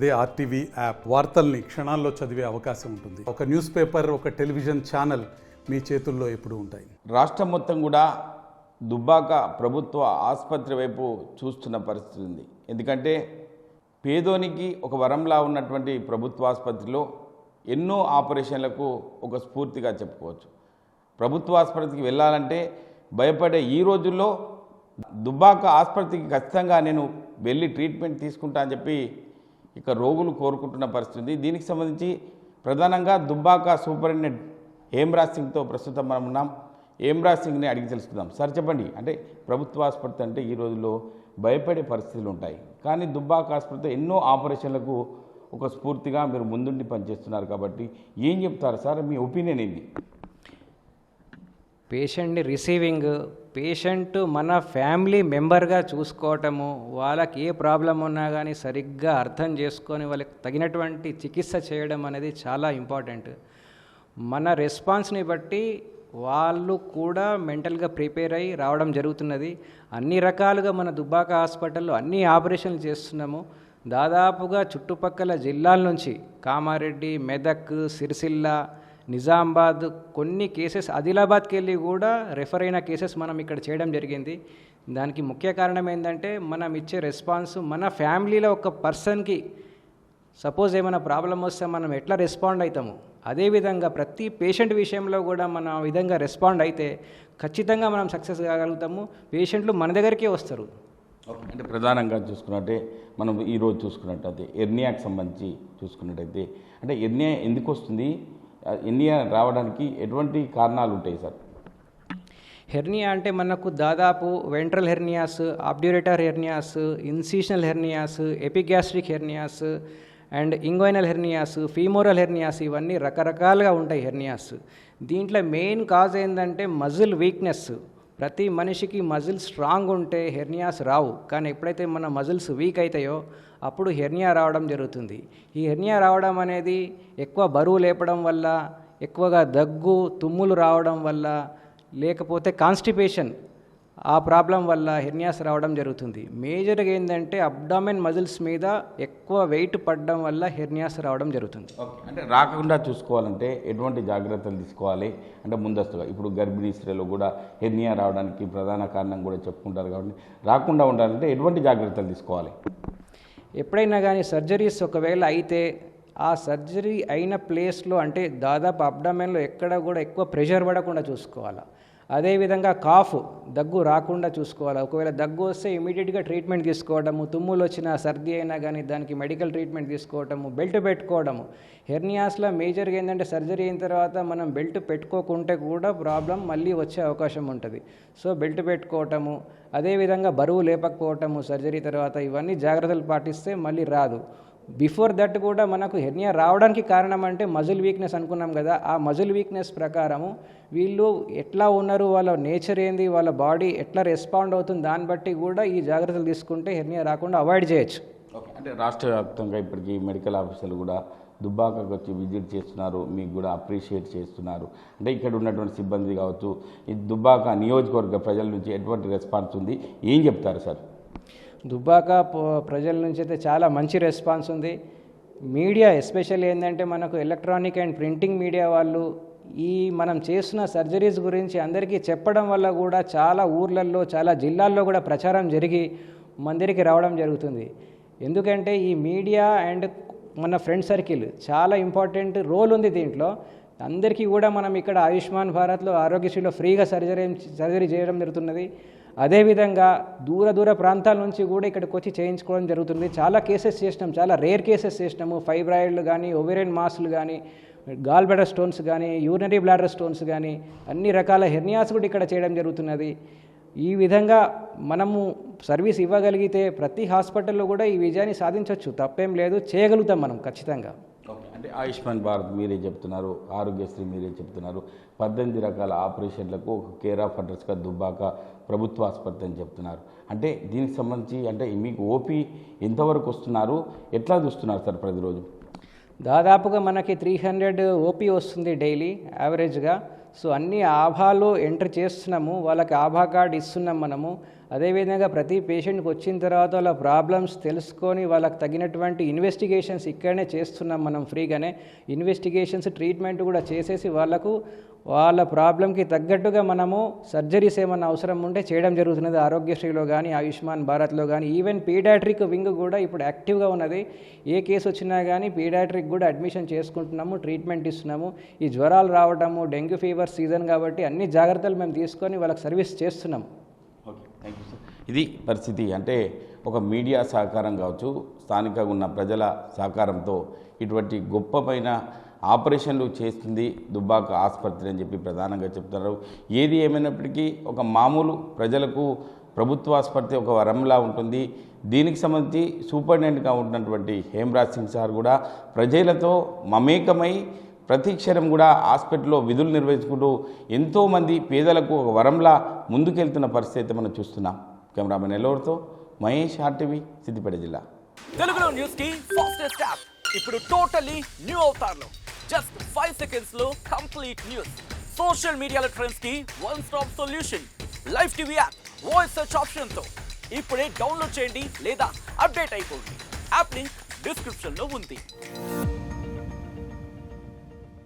అదే RTV app వార్తల్ని క్షణాల్లో చదివే అవకాశం ఉంటుంది. ఒక న్యూస్ పేపర్ ఒక టెలివిజన్ ఛానల్ మీ చేతుల్లో ఎప్పుడు ఉంటాయి. రాష్ట్రం మొత్తం కూడా దుబ్బాక ప్రభుత్వ ఆసుపత్రి వైపు చూస్తున్న పరిస్థితి ఉంది. ఎందుకంటే పేదోనికి ఒక వరంలా ఉన్నటువంటి ప్రభుత్వ ఆసుపత్రిలో ఎన్నో ఆపరేషన్లకు ఒక స్ఫూర్తిగా చెప్పుకోవచ్చు. ప్రభుత్వ ఆసుపత్రికి వెళ్ళాలంటే భయపడే ఈ రోజుల్లో దుబ్బాక ఆసుపత్రికి ఖచ్చితంగా నేను వెళ్ళి ట్రీట్మెంట్ తీసుకుంటా అని చెప్పి ఇక రోగులు కోరుకుంటున్న పరిస్థితి ఉంది. దీనికి సంబంధించి ప్రధానంగా దుబ్బాక సూపరింటెండెంట్ హేమరాజ్ సింగ్తో ప్రస్తుతం మనం ఉన్నాం. హేమరాజ్ సింగ్ని అడిగి తెలుసుకుందాం. సార్ చెప్పండి. అంటే ప్రభుత్వ ఆసుపత్రి అంటే ఈ రోజుల్లో భయపడే పరిస్థితులు ఉంటాయి. కానీ దుబ్బాక ఆసుపత్రి ఎన్నో ఆపరేషన్లకు ఒక స్ఫూర్తిగా మీరు ముందుండి పనిచేస్తున్నారు కాబట్టి ఏం చెప్తారు? సార్ మీ ఒపీనియన్ ఏంది? పేషెంట్ని రిసీవింగ్ పేషెంట్ మన ఫ్యామిలీ మెంబర్గా చూసుకోవటము వాళ్ళకి ఏ ప్రాబ్లం ఉన్నా కానీ సరిగ్గా అర్థం చేసుకొని వాళ్ళకి తగినటువంటి చికిత్స చేయడం అనేది చాలా ఇంపార్టెంట్. మన రెస్పాన్స్ని బట్టి వాళ్ళు కూడా మెంటల్గా ప్రిపేర్ అయ్యి రావడం జరుగుతున్నది. అన్ని రకాలుగా మన దుబ్బాక హాస్పిటల్లో అన్ని ఆపరేషన్లు చేస్తున్నాము. దాదాపుగా చుట్టుపక్కల జిల్లాల నుంచి కామారెడ్డి మెదక్ సిరిసిల్ల నిజామాబాద్ కొన్ని కేసెస్ ఆదిలాబాద్కి వెళ్ళి కూడా రెఫర్ అయిన కేసెస్ మనం ఇక్కడ చేయడం జరిగింది. దానికి ముఖ్య కారణం ఏంటంటే మనం ఇచ్చే రెస్పాన్స్ మన ఫ్యామిలీలో ఒక పర్సన్కి సపోజ్ ఏమైనా ప్రాబ్లం వస్తే మనం ఎట్లా రెస్పాండ్ అవుతాము అదేవిధంగా ప్రతి పేషెంట్ విషయంలో కూడా మనం ఆ విధంగా రెస్పాండ్ అయితే ఖచ్చితంగా మనం సక్సెస్ కాగలుగుతాము. పేషెంట్లు మన దగ్గరికే వస్తారు. అంటే ప్రధానంగా చూసుకున్నట్టే మనం ఈరోజు చూసుకున్నట్టయితే ఎర్నియాకి సంబంధించి చూసుకున్నట్టయితే అంటే ఎర్నియా ఎందుకు వస్తుంది? ఇండియా రావడానికి ఎటువంటి కారణాలు ఉంటాయి సార్? హెర్నియా అంటే మనకు దాదాపు ventral hernias obturator hernias incisional hernias epigastric hernias and inguinal hernias femoral hernias ఇవన్నీ రకరకాలుగా ఉంటాయి హెర్నియాస్. దీంట్లో మెయిన్ కాజ్ ఏంటంటే మజిల్ వీక్నెస్. ప్రతి మనిషికి మజిల్స్ స్ట్రాంగ్ ఉంటే హెర్నియాస్ రావు. కానీ ఎప్పుడైతే మన మజిల్స్ వీక్ అవుతాయో అప్పుడు హెర్నియా రావడం జరుగుతుంది. ఈ హెర్నియా రావడం అనేది ఎక్కువ బరువు లేపడం వల్ల ఎక్కువగా దగ్గు తుమ్ములు రావడం వల్ల లేకపోతే కాన్స్టిపేషన్ ఆ ప్రాబ్లం వల్ల హెర్నియాస్ రావడం జరుగుతుంది. మేజర్గా ఏంటంటే అబ్డామెన్ మజిల్స్ మీద ఎక్కువ వెయిట్ పడడం వల్ల హెర్నియాస్ రావడం జరుగుతుంది. అంటే రాకుండా చూసుకోవాలంటే ఎటువంటి జాగ్రత్తలు తీసుకోవాలి? అంటే ముందస్తుగా ఇప్పుడు గర్భిణీ స్త్రీలో కూడా హెర్నియా రావడానికి ప్రధాన కారణం కూడా చెప్పుకుంటారు కాబట్టి రాకుండా ఉండాలంటే ఎటువంటి జాగ్రత్తలు తీసుకోవాలి? ఎప్పుడైనా కానీ సర్జరీస్ ఒకవేళ అయితే ఆ సర్జరీ అయిన ప్లేస్లో అంటే దాదాపు అబ్డామెన్లో ఎక్కడ కూడా ఎక్కువ ప్రెషర్ పడకుండా చూసుకోవాలి? అదేవిధంగా కాఫ్ దగ్గు రాకుండా చూసుకోవాలి. ఒకవేళ దగ్గు వస్తే ఇమీడియట్గా ట్రీట్మెంట్ తీసుకోవడము తుమ్ములు వచ్చిన సర్ది అయినా కానీ దానికి మెడికల్ ట్రీట్మెంట్ తీసుకోవడము బెల్ట్ పెట్టుకోవడము. హెర్నియాస్లో మేజర్గా ఏంటంటే సర్జరీ అయిన తర్వాత మనం బెల్ట్ పెట్టుకోకుంటే కూడా ప్రాబ్లం మళ్ళీ వచ్చే అవకాశం ఉంటుంది. సో బెల్ట్ పెట్టుకోవటము అదేవిధంగా బరువు లేపకపోవటము సర్జరీ తర్వాత ఇవన్నీ జాగ్రత్తలు పాటిస్తే మళ్ళీ రాదు. బిఫోర్ దట్ కూడా మనకు హెర్నియా రావడానికి కారణం అంటే మజిల్ వీక్నెస్ అనుకున్నాం కదా. ఆ మజిల్ వీక్నెస్ ప్రకారము వీళ్ళు ఎట్లా ఉన్నారు వాళ్ళ నేచర్ ఏంది వాళ్ళ బాడీ ఎట్లా రెస్పాండ్ అవుతుంది దాన్ని బట్టి కూడా ఈ జాగ్రత్తలు తీసుకుంటే హెర్నియా రాకుండా అవాయిడ్ చేయొచ్చు. ఓకే అంటే రాష్ట్ర వ్యాప్తంగా ఇప్పటికీ మెడికల్ ఆఫీసర్లు కూడా దుబ్బాకకు వచ్చి విజిట్ చేస్తున్నారు మీకు కూడా అప్రిషియేట్ చేస్తున్నారు. అంటే ఇక్కడ ఉన్నటువంటి సిబ్బంది కావచ్చు ఈ దుబ్బాక నియోజకవర్గ ప్రజల నుంచి ఎటువంటి రెస్పాన్స్ ఉంది? ఏం చెప్తారు సార్? దుబ్బాక ప్రజల నుంచి అయితే చాలా మంచి రెస్పాన్స్ ఉంది. మీడియా ఎస్పెషల్లీ ఏంటంటే మనకు ఎలక్ట్రానిక్ అండ్ ప్రింటింగ్ మీడియా వాళ్ళు ఈ మనం చేస్తున్న సర్జరీస్ గురించి అందరికీ చెప్పడం వల్ల కూడా చాలా ఊర్లల్లో చాలా జిల్లాల్లో కూడా ప్రచారం జరిగి మందిరికి రావడం జరుగుతుంది. ఎందుకంటే ఈ మీడియా అండ్ మన ఫ్రెండ్ సర్కిల్ చాలా ఇంపార్టెంట్ రోల్ ఉంది దీంట్లో. అందరికీ కూడా మనం ఇక్కడ ఆయుష్మాన్ భారత్లో ఆరోగ్యశ్రీలో ఫ్రీగా సర్జరీ సర్జరీ చేయడం జరుగుతున్నది. అదేవిధంగా దూర దూర ప్రాంతాల నుంచి కూడా ఇక్కడికి వచ్చి చేయించుకోవడం జరుగుతుంది. చాలా కేసెస్ చేసినాం. చాలా రేర్ కేసెస్ చేసినాము. ఫైబ్రాయిడ్లు కానీ ఒవెరైన్ మాస్లు కానీ గాల్ బ్లాడర్ స్టోన్స్ కానీ యూరినరీ బ్లాడర్ స్టోన్స్ కానీ అన్ని రకాల హెర్నియాస్ కూడా ఇక్కడ చేయడం జరుగుతున్నది. ఈ విధంగా మనము సర్వీస్ ఇవ్వగలిగితే ప్రతి హాస్పిటల్లో కూడా ఈ విజయాన్ని సాధించవచ్చు తప్పేం లేదు. చేయగలుగుతాం మనం ఖచ్చితంగా. అంటే ఆయుష్మాన్ భారత్ మీరే చెప్తున్నారు ఆరోగ్యశ్రీ మీరే చెప్తున్నారు పద్దెనిమిది రకాల ఆపరేషన్లకు ఒక కేర్ ఆఫ్ అడ్రస్గా దుబ్బాక ప్రభుత్వ ఆసుపత్రి అని చెప్తున్నారు. అంటే దీనికి సంబంధించి అంటే మీకు ఓపీ ఎంతవరకు వస్తున్నారు ఎట్లా చూస్తున్నారు సార్ ప్రతిరోజు? దాదాపుగా మనకి త్రీ హండ్రెడ్ ఓపీ వస్తుంది డైలీ యావరేజ్గా. సో అన్ని ఆభాలు ఎంటర్ చేస్తున్నాము వాళ్ళకి ఆభా కార్డ్ ఇస్తున్నాం మనము. అదేవిధంగా ప్రతి పేషెంట్కి వచ్చిన తర్వాత వాళ్ళ ప్రాబ్లమ్స్ తెలుసుకొని వాళ్ళకి తగినటువంటి ఇన్వెస్టిగేషన్స్ ఇక్కడనే చేస్తున్నాం మనం ఫ్రీగానే. ఇన్వెస్టిగేషన్స్ ట్రీట్మెంట్ కూడా చేసేసి వాళ్ళకు వాళ్ళ ప్రాబ్లంకి తగ్గట్టుగా మనము సర్జరీస్ ఏమన్నా అవసరం ఉంటే చేయడం జరుగుతున్నది. ఆరోగ్యశ్రీలో కానీ ఆయుష్మాన్ భారత్లో కానీ ఈవెన్ పీడాట్రిక్ వింగ్ కూడా ఇప్పుడు యాక్టివ్గా ఉన్నది. ఏ కేసు వచ్చినా కానీ పీడాట్రిక్ కూడా అడ్మిషన్ చేసుకుంటున్నాము ట్రీట్మెంట్ ఇస్తున్నాము. ఈ జ్వరాలు రావడము డెంగ్యూ ఫీవర్ సీజన్ కాబట్టి అన్ని జాగ్రత్తలు మేము తీసుకొని వాళ్ళకి సర్వీస్ చేస్తున్నాము థ్యాంక్ యూ సార్ ఇది పరిస్థితి. అంటే ఒక మీడియా సహకారం కావచ్చు స్థానికంగా ఉన్న ప్రజల సహకారంతో ఇటువంటి గొప్పమైన ఆపరేషన్లు చేస్తుంది దుబ్బాక ఆసుపత్రి అని చెప్పి ప్రధానంగా చెప్తున్నారు. ఏది ఏమైనప్పటికీ ఒక మామూలు ప్రజలకు ప్రభుత్వ ఆసుపత్రి ఒక వరంలా ఉంటుంది. దీనికి సంబంధించి సూపరింటెండెంట్గా ఉన్నటువంటి హేమరాజ్ సింగ్ సార్ కూడా ప్రజలతో మమేకమై ప్రతి క్షణం కూడా హాస్పిటల్లో విధులు నిర్వహించుకుంటూ ఎంతోమంది పేదలకు ఒక వరంలా ముందుకెళ్తున్న పరిస్థితి మనం చూస్తున్నాం. కెమెరామెన్ ఎల్లవరితో మహేష్ ఆర్టీవీ సిద్దిపేట జిల్లా. తెలుగులో న్యూస్కి ఫాస్టెస్ట్ యాప్ ఇప్పుడు టోటలీ న్యూ అవుతారు జస్ట్ ఫైవ్ సెకండ్స్లో కంప్లీట్ న్యూస్ సోషల్ మీడియాలో ట్రెండ్స్కి one stop solution live TV app voice search ఆప్షన్తో ఇప్పుడే డౌన్లోడ్ చేయండి లేదా అప్డేట్ అయిపోండి. యాప్ లింక్ డిస్క్రిప్షన్లో ఉంది.